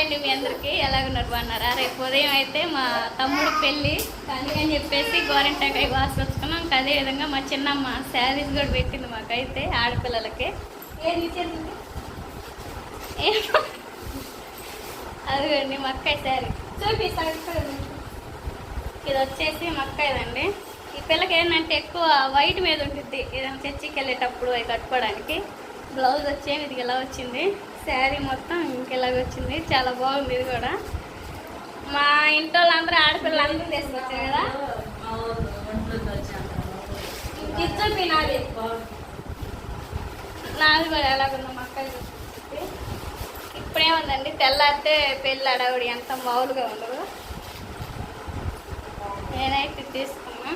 అండి మీ అందరికీ. ఎలాగున్నారు? బాగున్నారా? రేపు ఉదయం అయితే మా తమ్ముడు పెళ్ళి. అందుకని చెప్పేసి గోరింటాకాయ వాసుకొచ్చుకున్నాం ఇంకా అదే విధంగా మా చిన్నమ్మ శారీస్ కూడా పెట్టింది మాకైతే ఆడపిల్లలకి. ఏది ఏమో. అదిగోండి మక్కాయ శారీ. చూపిస్తాను ఇది వచ్చేసి మక్కాయదండి ఈ పిల్లకి ఏంటంటే ఎక్కువ వైట్ మీద ఉంటుంది ఏదైనా చర్చికి వెళ్ళేటప్పుడు అవి కట్టుకోవడానికి. బ్లౌజ్ వచ్చేది ఇది ఇలా వచ్చింది. శారీ మొత్తం ఇంకెలాగ వచ్చింది. చాలా బాగుంది ఇది కూడా. మా ఇంటి వాళ్ళందరూ ఆడపిల్లలు అందరూ తీసుకొచ్చారు కదా? ఇది చూపి నాది. నాది కూడా ఎలాగుందో మక్కలు ఇప్పుడేముందండి తెల్లారితే పెళ్ళి అడవుడి ఎంత మామూలుగా ఉండదు. నేనైతే ఇది తీసుకున్నా.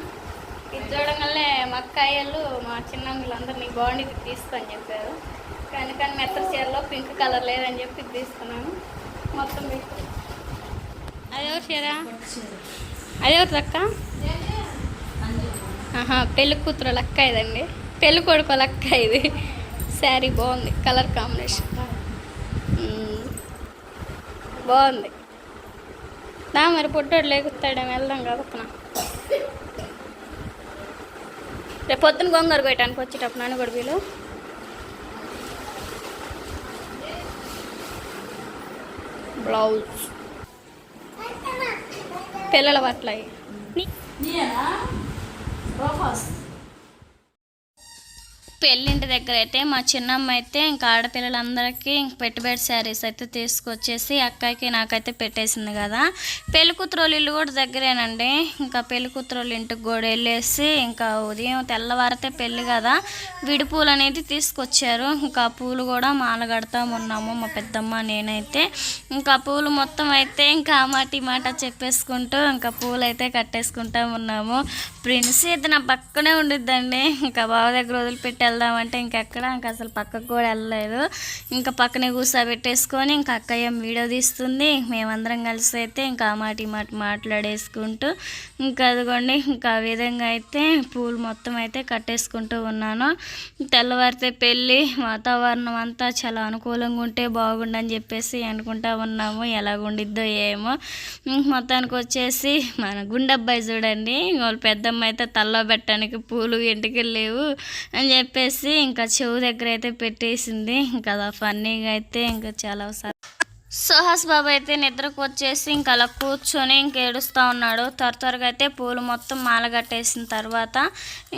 ఇది చూడగానే మా అక్కాయలు మా చిన్నమ్మలందరూ నీకు బాగుంది తీసుకొని చెప్పారు. కానీ కానీ మెత్త చీరలో పింక్ కలర్ లేదని చెప్పి తీసుకున్నాను. మొత్తం పెట్టి అదే చీర? అదే అక్క? ఆహా కూతురు లక్క ఇదండి. పెళ్ళి కొడుకు లక్క ఇది. శారీ బాగుంది కలర్ కాంబినేషన్. బాగుంది. దా మరి పొట్టోడు లేకుతాడేమో వెళ్దాం కదపన రేపు పొద్దున గొంగరు కొయ్యటానికి వచ్చేటప్పుడు నన్ను కూడా వీళ్ళు బ్లౌజ్. పిల్లల అవి పెళ్ళింటి దగ్గర అయితే మా చిన్నమ్మ అయితే ఇంకా ఆడపిల్లలందరికీ ఇంక పెట్టుబడి శారీస్ అయితే తీసుకొచ్చేసి అక్కకి నాకైతే పెట్టేసింది కదా. పెళ్ళి ఇల్లు కూడా దగ్గరేనండి. ఇంకా పెళ్ళి ఇంటికి కూడా వెళ్ళేసి ఇంకా ఉదయం తెల్లవారితే పెళ్ళి కదా. విడి పూలు అనేది తీసుకొచ్చారు. ఇంకా పూలు కూడా మాలగడతా ఉన్నాము మా పెద్దమ్మ నేనైతే. ఇంకా పూలు మొత్తం అయితే ఇంకా మాటి మాట చెప్పేసుకుంటూ ఇంకా పూలు అయితే కట్టేసుకుంటా ఉన్నాము. ప్రిన్స్ అయితే నా పక్కనే ఉండిద్దండి. ఇంకా బావ దగ్గర వదిలిపెట్టాలి వెళ్దామంటే ఇంకెక్కడ ఇంకా అసలు పక్కకు కూడా వెళ్ళలేదు. ఇంకా పక్కనే కూర్చోబెట్టేసుకొని ఇంకా అక్కయ్య వీడియో తీస్తుంది. మేమందరం కలిసి అయితే ఇంకా ఆ మాట ఈ మాట మాట్లాడేసుకుంటూ ఇంకా అదిగోండి ఇంకా ఆ విధంగా అయితే పూలు మొత్తం అయితే కట్టేసుకుంటూ ఉన్నాను. తెల్లవారితే పెళ్ళి వాతావరణం అంతా చాలా అనుకూలంగా ఉంటే బాగుండని చెప్పేసి అనుకుంటా ఉన్నాము. ఎలాగుండిద్దో ఏమో. మొత్తానికి వచ్చేసి మన గుండబ్బాయి చూడండి వాళ్ళు పెద్దమ్మ అయితే తల్లో పెట్టడానికి పూలు ఇంటికి లేవు అని చెప్పేసి ఇంకా చెవు దగ్గర అయితే పెట్టేసింది. ఇంకా ఫన్నీగా అయితే ఇంకా చాలా సుహాస్ బాబు అయితే నిద్రకు వచ్చేసి ఇంకా అలా కూర్చొని ఇంక ఏడుస్తూ ఉన్నాడు. త్వర త్వరగా అయితే పూలు మొత్తం మాల కట్టేసిన తర్వాత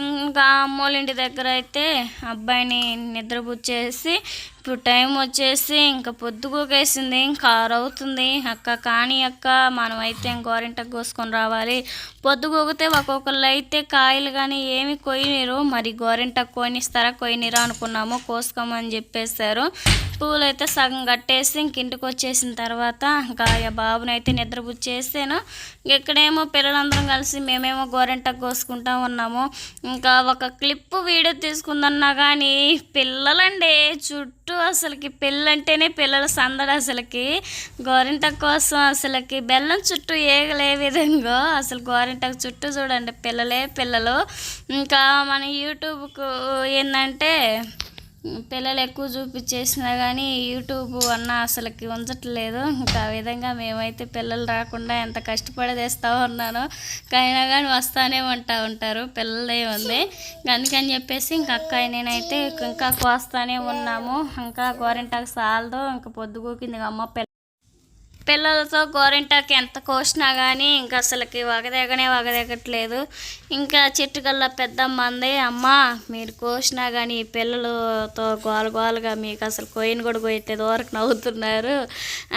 ఇంకా అమ్మోళ్ళ ఇంటి దగ్గర అయితే అబ్బాయిని నిద్రపుచ్చేసి ఇప్పుడు టైం వచ్చేసి ఇంకా పొద్దుగోకేసింది ఇంకా అవుతుంది అక్క కానీ అక్క మనం అయితే గోరింటకు కోసుకొని రావాలి. పొద్దుగోగితే ఒక్కొక్కళ్ళు అయితే కాయలు కానీ ఏమి కొయ్యనిరు. మరి గోరింటకు కొనిస్తారా కొయ్యనిరా అనుకున్నాము. కోసుకోమని చెప్పేశారు. పూలైతే సగం కట్టేసి ఇంక ఇంటికి వచ్చేసిన తర్వాత ఇంకా బాబునైతే బాబుని అయితే నిద్రపుచ్చేసాను ఇక్కడేమో పిల్లలందరం కలిసి మేమేమో గోరెంటకు కోసుకుంటా ఉన్నాము. ఇంకా ఒక క్లిప్ వీడియో తీసుకుందన్నా కానీ పిల్లలండి చుట్టూ అసలుకి పెళ్ళంటేనే పిల్లల సందడి అసలుకి. గోరింట కోసం అసలుకి బెల్లం చుట్టూ ఏగలే విధంగా అసలు గోరింటకు చుట్టూ చూడండి పిల్లలే పిల్లలు. ఇంకా మన యూట్యూబ్కు ఏంటంటే పిల్లలు ఎక్కువ చూపించేసినా కానీ యూట్యూబ్ అన్న అసలుకి ఉంచట్లేదు. ఇంకా ఆ విధంగా మేమైతే పిల్లలు రాకుండా ఎంత కష్టపడి తెస్తా ఉన్నానో అయినా కానీ వస్తానే ఉంటా ఉంటారు. పిల్లలే ఉంది. అందుకని చెప్పేసి ఇంకా అక్క నేనైతే ఇంకా కోస్తానే ఉన్నాము. ఇంకా గోరింటాకు సాలదు. ఇంకా పొద్దుగూకింది. అమ్మ పిల్ల పిల్లలతో గోరింటాకి ఎంత కోసినా కానీ ఇంకా అసలుకి వగదెగనే వగదెగట్లేదు. ఇంకా చెట్టు కల్లా పెద్దమ్మ అంది అమ్మ మీరు కోసినా కానీ ఈ పిల్లలతో గోల గోలగా మీకు అసలు కోయిన కూడా కోయితే దూరకు నవ్వుతున్నారు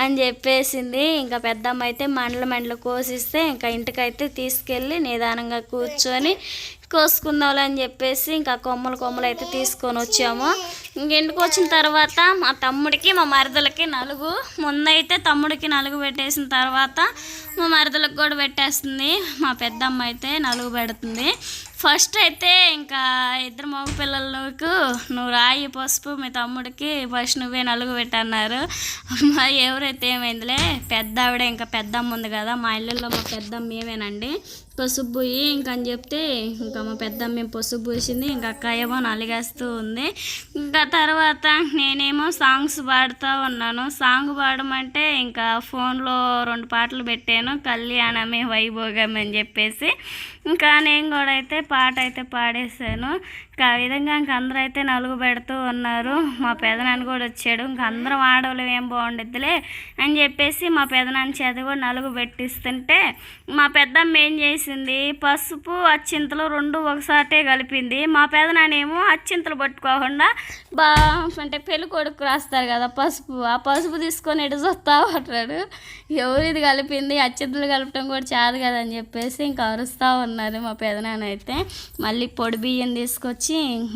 అని చెప్పేసింది. ఇంకా పెద్దమ్మ అయితే మండల మండలు కోసిస్తే ఇంకా ఇంటికైతే తీసుకెళ్ళి నిదానంగా కూర్చొని కోసుకుందాంలే అని చెప్పేసి ఇంకా కొమ్మలు కొమ్మలు అయితే తీసుకొని వచ్చాము. ఇంక వచ్చిన తర్వాత మా తమ్ముడికి మా మరదలకి నలుగు. ముందైతే తమ్ముడికి నలుగు పెట్టేసిన తర్వాత మా మరదలకు కూడా పెట్టేస్తుంది. మా పెద్దమ్మ అయితే నలుగు పెడుతుంది. ఫస్ట్ అయితే ఇంకా ఇద్దరు మగ పిల్లలకు నువ్వు రాయి పసుపు మీ తమ్ముడికి ఫస్ట్ నువ్వే నలుగు పెట్టన్నారు. మా ఎవరైతే ఏమైందిలే? పెద్ద ఆవిడ ఇంకా పెద్దమ్మ ఉంది కదా మా ఇళ్ళల్లో మా పెద్దమ్మ ఏమేనండి? పసుపు పోయి ఇంకా అని చెప్తే ఇంకా మా పెద్దమ్మ పసుపు పూసింది ఇంకా అక్క ఏమో నలిగేస్తూ ఉంది. ఇంకా తర్వాత నేనేమో సాంగ్స్ పాడుతూ ఉన్నాను. సాంగ్ పాడమంటే ఇంకా ఫోన్లో రెండు పాటలు పెట్టాను కళ్యాణమే వైభోగం అని చెప్పేసి. ఇంకా నేను కూడా అయితే పాట అయితే పాడేసాను ఇంకా ఆ విధంగా ఇంక అందరూ అయితే నలుగు పెడుతూ ఉన్నారు. మా పెదనాన్న కూడా వచ్చాడు. ఇంక అందరం ఆడవాళ్ళు ఏం బాగుండిద్దిలే అని చెప్పేసి మా పెదనాన్న చేత కూడా నలుగు పెట్టిస్తుంటే మా పెద్దమ్మ ఏం చేసింది? పసుపు అచ్చింతలు రెండు ఒకసారి కలిపింది. మా పెదనాన్నేమో అచ్చింతలు పట్టుకోకుండా బా అంటే పెళ్ళి కొడుకు రాస్తారు కదా పసుపు. ఆ పసుపు తీసుకొని ఎటు చూస్తా ఉంటాడు? ఎవరు ఇది కలిపింది? అచ్చింతలు కలపటం కూడా చాదు కదా అని చెప్పేసి ఇంకా అరుస్తూ ఉన్నారు మా పెదనాన్న అయితే. మళ్ళీ పొడి బియ్యం తీసుకొచ్చి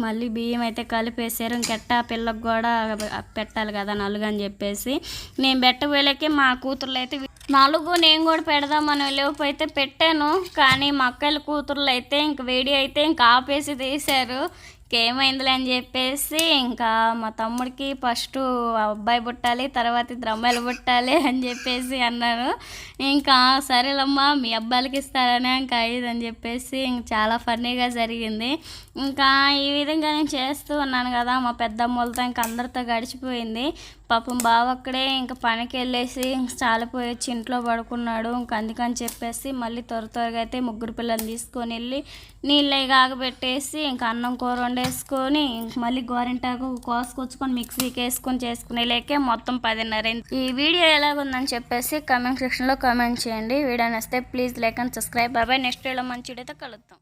మళ్ళీ బియ్యం అయితే కలిపేసారు ఇంకెట్టా పిల్లకు కూడా పెట్టాలి కదా నలుగు అని చెప్పేసి. నేను పెట్టబోయేలకే మా కూతుర్లు అయితే నలుగు నేను కూడా పెడదామని లేకపోతే అయితే పెట్టాను. కానీ మా అక్కల కూతుర్లు అయితే ఇంక వేడి అయితే ఇంకా ఆపేసి తీశారు. ఇంకేమైందిలే అని చెప్పేసి ఇంకా మా తమ్ముడికి ఫస్ట్ అబ్బాయి పుట్టాలి తర్వాత ఇద్దరు అమ్మాయిలు పుట్టాలి అని చెప్పేసి అన్నారు ఇంకా సరేలమ్మా మీ అబ్బాయిలకి ఇస్తారని ఇంకా ఇది అని చెప్పేసి ఇంకా చాలా ఫన్నీగా జరిగింది. ఇంకా ఈ విధంగా నేను చేస్తూ ఉన్నాను కదా మా పెద్దమ్మలతో ఇంకా అందరితో గడిచిపోయింది. పాపం బావ అక్కడే ఇంకా పనికి వెళ్ళేసి ఇంక చాలిపోయి వచ్చి ఇంట్లో పడుకున్నాడు. ఇంకా అందుకని చెప్పేసి మళ్ళీ త్వర త్వరగా అయితే ముగ్గురు పిల్లల్ని తీసుకొని వెళ్ళి నీళ్ళు కాగబెట్టేసి ఇంకా అన్నం కూర వండేసుకొని వేసుకొని మళ్ళీ గోరింటాకు కోసుకొచ్చుకొని మిక్సీకి వేసుకొని చేసుకునే లేకే మొత్తం పదిన్నర ఈ వీడియో ఎలాగుందని చెప్పేసి కామెంట్ సెక్షన్లో కామెంట్ చేయండి. వీడియో నచ్చితే ప్లీజ్ లైక్ అండ్ సబ్స్క్రైబ్ బాబాయ్ నెక్స్ట్ వీడియోలో మంచి వీడియోతో కలుద్దాం.